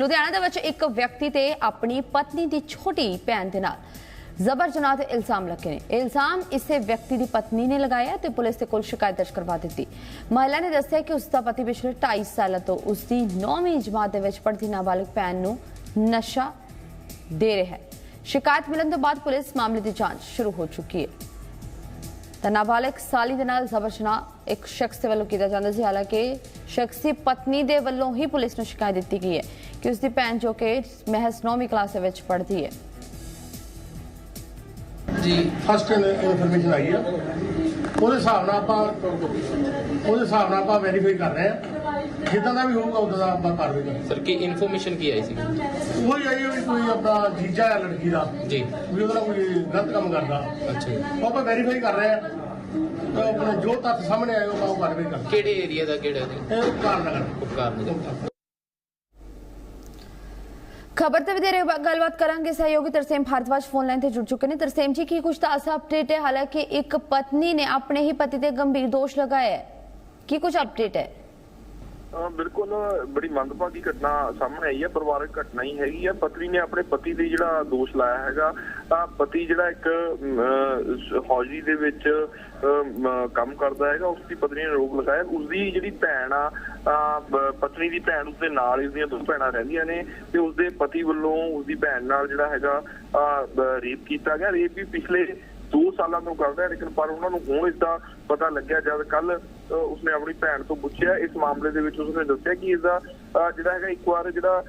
ਲੁਧਿਆਣਾ ਦੇ ਵਿੱਚ ਇੱਕ ਵਿਅਕਤੀ ਤੇ ਆਪਣੀ ਪਤਨੀ ਦੀ ਛੋਟੀ ਭੈਣ ਦੇ ਨਾਲ ਜ਼ਬਰ ਜਨਾਹ ਦੇ ਇਲਜ਼ਾਮ ਲੱਗੇ ਨੇ। ਇਹ ਇਲਜ਼ਾਮ ਇਸੇ ਵਿਅਕਤੀ ਦੀ ਪਤਨੀ ਨੇ ਲਗਾਇਆ ਤੇ ਪੁਲਿਸ ਦੇ ਕੋਲ ਸ਼ਿਕਾਇਤ ਦਰਜ ਕਰਵਾ ਦਿੱਤੀ। ਮਹਿਲਾ ਨੇ ਦੱਸਿਆ ਕਿ ਉਸ ਦਾ ਪਤੀ ਪਿਛਲੇ 2.5 ਸਾਲਾਂ ਤੋਂ ਉਸ ਦੀ 9ਵੀਂ ਜਮਾਤ ਦੇ ਵਿੱਚ ਪੜ੍ਹਦੀ ਨਾਬਾਲਗ ਭੈਣ ਨੂੰ ਨਸ਼ਾ ਦੇ ਰਿਹਾ ਹੈ। ਸ਼ਿਕਾਇਤ ਮਿਲਣ ਤੋਂ ਬਾਅਦ ਪੁਲਿਸ ਮਾਮਲੇ ਦੀ ਜਾਂਚ ਸ਼ੁਰੂ ਹੋ ਚੁੱਕੀ ਹੈ। ਤਾਂ ਨਾਬਾਲਗ ਸਾਲੀ ਦੇ ਨਾਲ ਜ਼ਬਰ ਜਨਾਹ ਇੱਕ ਸ਼ਖਸ ਦੇ ਵੱਲੋਂ ਕੀਤਾ ਜਾਂਦਾ ਸੀ। ਹਾਲਾਂਕਿ ਸ਼ਖਸ ਦੀ ਪਤਨੀ ਦੇ ਵੱਲੋਂ ਹੀ ਪੁਲਿਸ ਨੂੰ ਸ਼ਿਕਾਇਤ ਦਿੱਤੀ ਗਈ ਹੈ ਕਿ ਉਸ ਦੀ ਭੈਣ ਜੋ ਕਿ ਮਹਿਜ਼ 9ਵੀਂ ਕਲਾਸ ਦੇ ਵਿੱਚ ਪੜ੍ਹਦੀ ਹੈ। ਜੀ ਫਸਟ ਇਨਫੋਰਮੇਸ਼ਨ ਆਈ ਆ ਉਹਦੇ ਹਿਸਾਬ ਨਾਲ ਆਪਾਂ ਉਹਦੇ ਹਿਸਾਬ ਨਾਲ ਆਪਾਂ ਵੈਰੀਫਾਈ ਕਰ ਰਹੇ ਆ ਜਿੱਦਾਂ ਦਾ ਵੀ ਹੋਊਗਾ ਉਦਾਂ ਦਾ ਆਪਾਂ ਕਾਰਵਾਈ ਕਰਾਂਗੇ ਸਰ ਕੀ ਇਨਫੋਰਮੇਸ਼ਨ ਕੀ ਆਈ ਸੀ? ਉਹੀ ਆਈ ਆ ਵੀ ਕੋਈ ਆਪਣਾ ਜੀਜਾ ਹੈ ਲੜਕੀ ਦਾ ਜੀ। ਵੀ ਉਹਦਾ ਕੋਈ ਗਲਤ ਕੰਮ ਕਰਦਾ। ਅੱਛਾ ਜੀ। ਉਹ ਆਪਾਂ ਵੈਰੀਫਾਈ ਕਰ ਰਹੇ ਆ। ਤਾਂ ਆਪਣਾ ਜੋ ਤੱਥ ਸਾਹਮਣੇ ਆਏ ਉਹ ਆਪਾਂ ਕਾਰਵਾਈ ਕਰਾਂਗੇ ਕਿਹੜੇ ਏਰੀਆ ਦਾ ਕਿਹੜਾ ਜੀ? ਇਹ ਕਾਰਨ ਨਗਰ। ਉਪਕਾਰ ਨਗਰ। ਖਬਰ ਤੇ ਵਧੇਰੇ ਗੱਲਬਾਤ ਕਰਾਂਗੇ। ਸਹਿਯੋਗੀ ਤਰਸੇਮ ਭਾਰਦਵਾਜ ਫੋਨ ਲਾਈਨ ਤੇ ਜੁੜ ਚੁੱਕੇ ਨੇ। ਤਰਸੇਮ ਜੀ ਕੀ ਕੁਝ ਤਾਜ਼ਾ ਅਪਡੇਟ ਹੈ? ਹਾਲਾਂਕਿ ਇੱਕ ਪਤਨੀ ਨੇ ਆਪਣੇ ਹੀ ਪਤੀ ਤੇ ਗੰਭੀਰ ਦੋਸ਼ ਲਗਾਏ ਹੈ। ਕੀ ਕੁਝ ਅਪਡੇਟ ਹੈ? ਬਿਲਕੁਲ ਬੜੀ ਮੰਦਭਾਗੀ ਘਟਨਾ ਸਾਹਮਣੇ ਆਈ ਹੈ ਪਰਿਵਾਰਕ ਘਟਨਾ ਹੀ ਹੈਗੀ ਆ ਪਤਨੀ ਨੇ ਆਪਣੇ ਪਤੀ ਦੇ ਜਿਹੜਾ ਦੋਸ਼ ਲਾਇਆ ਹੈਗਾ ਤਾਂ ਪਤੀ ਜਿਹੜਾ ਇੱਕ ਅਮ, ਦੇ ਵਿੱਚ ਕੰਮ ਕਰਦਾ ਹੈਗਾ ਉਸ ਦੀ ਪਤਨੀ ਨੇ ਰੋਕ ਲਗਾਇਆ। ਉਸ ਦੀ ਜਿਹੜੀ ਭੈਣ ਆ ਪਤਨੀ ਦੀ ਭੈਣ ਉਸਦੇ ਨਾਲ ਹੀ ਉਸਦੀਆਂ ਦੋ ਭੈਣਾਂ ਰਹਿੰਦੀਆਂ ਨੇ ਤੇ ਉਸਦੇ ਪਤੀ ਵੱਲੋਂ ਉਸਦੀ ਭੈਣ ਨਾਲ ਜਿਹੜਾ ਹੈਗਾ ਰੇਪ ਕੀਤਾ ਗਿਆ। ਰੇਪ ਵੀ ਪਿਛਲੇ 2 ਸਾਲਾਂ ਤੋਂ ਕਰਦਾ ਹੈ ਲੇਕਿਨ ਪਰ ਉਹਨਾਂ ਨੂੰ ਹੁਣ ਇਸ ਦਾ ਪਤਾ ਲੱਗਿਆ ਜਦ ਕੱਲ ਉਸਨੇ ਆਪਣੀ ਭੈਣ ਤੋਂ ਪੁੱਛਿਆ, ਇਸ ਮਾਮਲੇ ਦੇ ਵਿੱਚ ਉਸਨੇ ਦੱਸਿਆ ਕਿ ਇਸਦਾ ਜਿਹੜਾ ਹੈਗਾ ਇੱਕ ਵਾਰ ਜਿਹੜਾ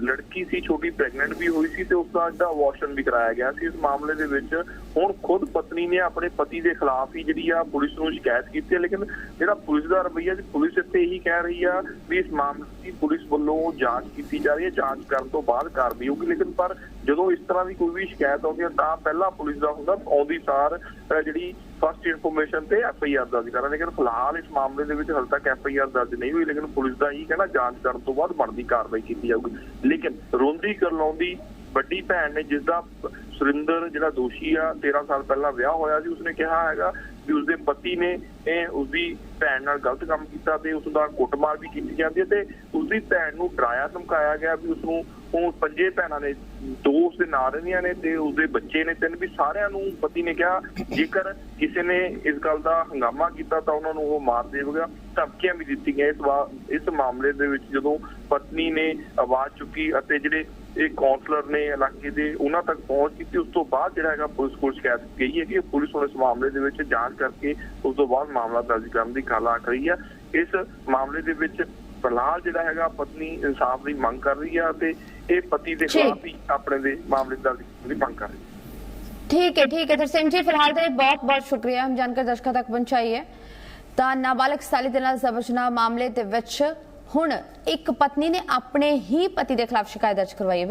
ਲੜਕੀ ਸੀ, ਛੋਟੀ ਪ੍ਰੈਗਨੈਂਟ ਵੀ ਹੋਈ ਸੀ ਤੇ ਉਸ ਦਾ ਜਿਹੜਾ ਅਬੋਰਸ਼ਨ ਵੀ ਕਰਾਇਆ ਗਿਆ ਸੀ। ਇਸ ਮਾਮਲੇ ਦੇ ਵਿੱਚ ਹੁਣ ਖੁਦ ਪਤਨੀ ਨੇ ਆਪਣੇ ਪਤੀ ਦੇ ਖਿਲਾਫ ਹੀ ਜਿਹੜੀ ਆ ਪੁਲਿਸ ਨੂੰ ਸ਼ਿਕਾਇਤ ਕੀਤੀ ਹੈ, ਲੇਕਿਨ ਜਿਹੜਾ ਪੁਲਿਸ ਦਾ ਰਵੱਈਆ ਜੀ ਪੁਲਿਸ ਇੱਥੇ ਇਹੀ ਕਹਿ ਰਹੀ ਆ ਵੀ ਇਸ ਮਾਮਲੇ ਦੀ ਪੁਲਿਸ ਵੱਲੋਂ ਜਾਂਚ ਕੀਤੀ ਜਾ ਰਹੀ ਹੈ, ਜਾਂਚ ਕਰਨ ਤੋਂ ਬਾਅਦ ਕਾਰਵਾਈ ਹੋਊਗੀ। ਲੇਕਿਨ ਪਰ ਜਦੋਂ ਇਸ ਤਰ੍ਹਾਂ ਦੀ ਕੋਈ ਵੀ ਸ਼ਿਕਾਇਤ ਆਉਂਦੀ ਹੈ, ਤਾਂ ਪਹਿਲਾਂ ਪੁਲਿਸ ਦਾ ਹੁੰਦਾ, ਆਉਂਦੀ ਸਾਰ ਜਿਹੜੀ ਫਸਟ ਇਨਫੋਰਮੇਸ਼ਨ ਤੇ ਐਫ ਆਈ ਆਰ ਦਰਜ ਕਰਾਂ ਲੇਕਿਨ ਫਿਲਹਾਲ ਇਸ ਮਾਮਲੇ ਦੇ ਵਿੱਚ ਹਾਲੇ ਤੱਕ ਐਫ ਆਈ ਆਰ ਦਰਜ ਨਹੀਂ ਹੋਈ, ਲੇਕਿਨ ਪੁਲਿਸ ਦਾ ਹੀ ਕਹਿਣਾ, ਜਾਂਚ ਕਰਨ ਤੋਂ ਬਾਅਦ ਬਣਦੀ ਕਾਰਵਾਈ ਕੀਤੀ ਜਾਊਗੀ। ਲੇਕਿਨ ਰੋਂਦੀ ਕਰਲਾਉਂਦੀ ਵੱਡੀ ਭੈਣ ਨੇ ਜਿਸ ਦਾ ਸੁਰਿੰਦਰ, ਜਿਹੜਾ ਦੋਸ਼ੀ ਆ 13 ਸਾਲ ਪਹਿਲਾਂ ਵਿਆਹ ਹੋਇਆ ਸੀ, ਉਸਨੇ ਕਿਹਾ ਹੈਗਾ ਵੀ ਉਸਦੇ ਪਤੀ ਨੇ ਉਸਦੀ ਭੈਣ ਨਾਲ ਗਲਤ ਕੰਮ ਕੀਤਾ ਤੇ ਉਸ ਦਾ ਕੁੱਟਮਾਰ ਵੀ ਕੀਤੀ ਜਾਂਦੀ ਹੈ ਤੇ ਉਸਦੀ ਭੈਣ ਨੂੰ ਡਰਾਇਆ, ਧਮਕਾਇਆ ਗਿਆ ਵੀ ਉਸ ਨੂੰ ਉਹ ਪੰਜੇ ਭੈਣਾਂ ਨੇ ਦੋ ਉਸਦੇ ਨਾਲ ਰਹਿੰਦੀਆਂ ਨੇ ਤੇ ਉਸਦੇ ਬੱਚੇ ਨੇ ਤਿੰਨ ਵੀ ਸਾਰਿਆਂ ਨੂੰ ਪਤੀ ਨੇ ਕਿਹਾ, ਜੇਕਰ ਕਿਸੇ ਨੇ ਇਸ ਗੱਲ ਦਾ ਹੰਗਾਮਾ ਕੀਤਾ ਤਾਂ ਉਹਨਾਂ ਨੂੰ ਉਹ ਮਾਰ ਦੇਵੇਗਾ। ਧਮਕੀਆਂ ਵੀ ਦਿੱਤੀਆਂ ਇਸ ਵਾ, ਇਸ ਮਾਮਲੇ ਦੇ ਵਿੱਚ ਜਦੋਂ ਪਤਨੀ ਨੇ ਆਵਾਜ਼ ਚੁੱਕੀ ਅਤੇ ਜਿਹੜੇ ਇਹ ਕਾਉਂਸਲਰ ਨੇ ਇਲਾਕੇ ਦੇ ਉਹਨਾਂ ਤੱਕ ਪਹੁੰਚ ਕੀਤੀ। ਉਸ ਤੋਂ ਬਾਅਦ ਜਿਹੜਾ ਹੈਗਾ ਪੁਲਿਸ ਕੋਲ ਸ਼ਿਕਾਇਤ ਗਈ ਹੈ। ਕਿ ਪੁਲਿਸ ਹੁਣ ਇਸ ਮਾਮਲੇ ਦੇ ਵਿੱਚ ਜਾਂਚ ਕਰਕੇ ਉਸ ਤੋਂ ਬਾਅਦ ਮਾਮਲਾ ਦਰਜ ਕਰਨ ਦੀ ਕਾਲਾ ਕਰ ਰਹੀ ਹੈ। ਇਸ ਮਾਮਲੇ ਦੇ ਵਿੱਚ ਫਿਲਹਾਲ ਜਿਹੜਾ ਹੈਗਾ ਪਤਨੀ ਇਨਸਾਫ ਦੀ ਮੰਗ ਕਰ ਰਹੀ ਹੈ ਤੇ ਇਹ ਪਤੀ ਦੇ। ਖਿਲਾਫ ਹੀ ਆਪਣੇ ਦੇ ਮਾਮਲੇ ਦਰਜ ਕਰਨ ਦੀ ਮੰਗ ਕਰ ਰਹੀ ਹੈ। ਠੀਕ ਹੈ ਠੀਕ ਹੈ। ਤਰਸੇਮ ਜੀ ਫਿਲਹਾਲ ਤੇ ਬਹੁਤ ਬਹੁਤ ਸ਼ੁਕਰੀਆ। ਹਮ ਜਾਣਕਾਰੀ ਦਰਸ਼ਕਾਂ ਤੱਕ ਪਹੁੰਚਾਈ ਹੈ। ਤਾਂ ਨਾਬਾਲਗ ਸਾਲੀ ਦੇ ਨਾਲ ਜ਼ਬਰ ਜਨਾਹ ਮਾਮਲੇ ਦੇ ਵਿੱਚ ਹੁਣ ਇੱਕ ਪਤਨੀ ਨੇ ਆਪਣੇ ਹੀ ਪਤੀ ਦੇ ਖਿਲਾਫ ਸ਼ਿਕਾਇਤ ਦਰਜ ਕਰਵਾਈ ਹੈ।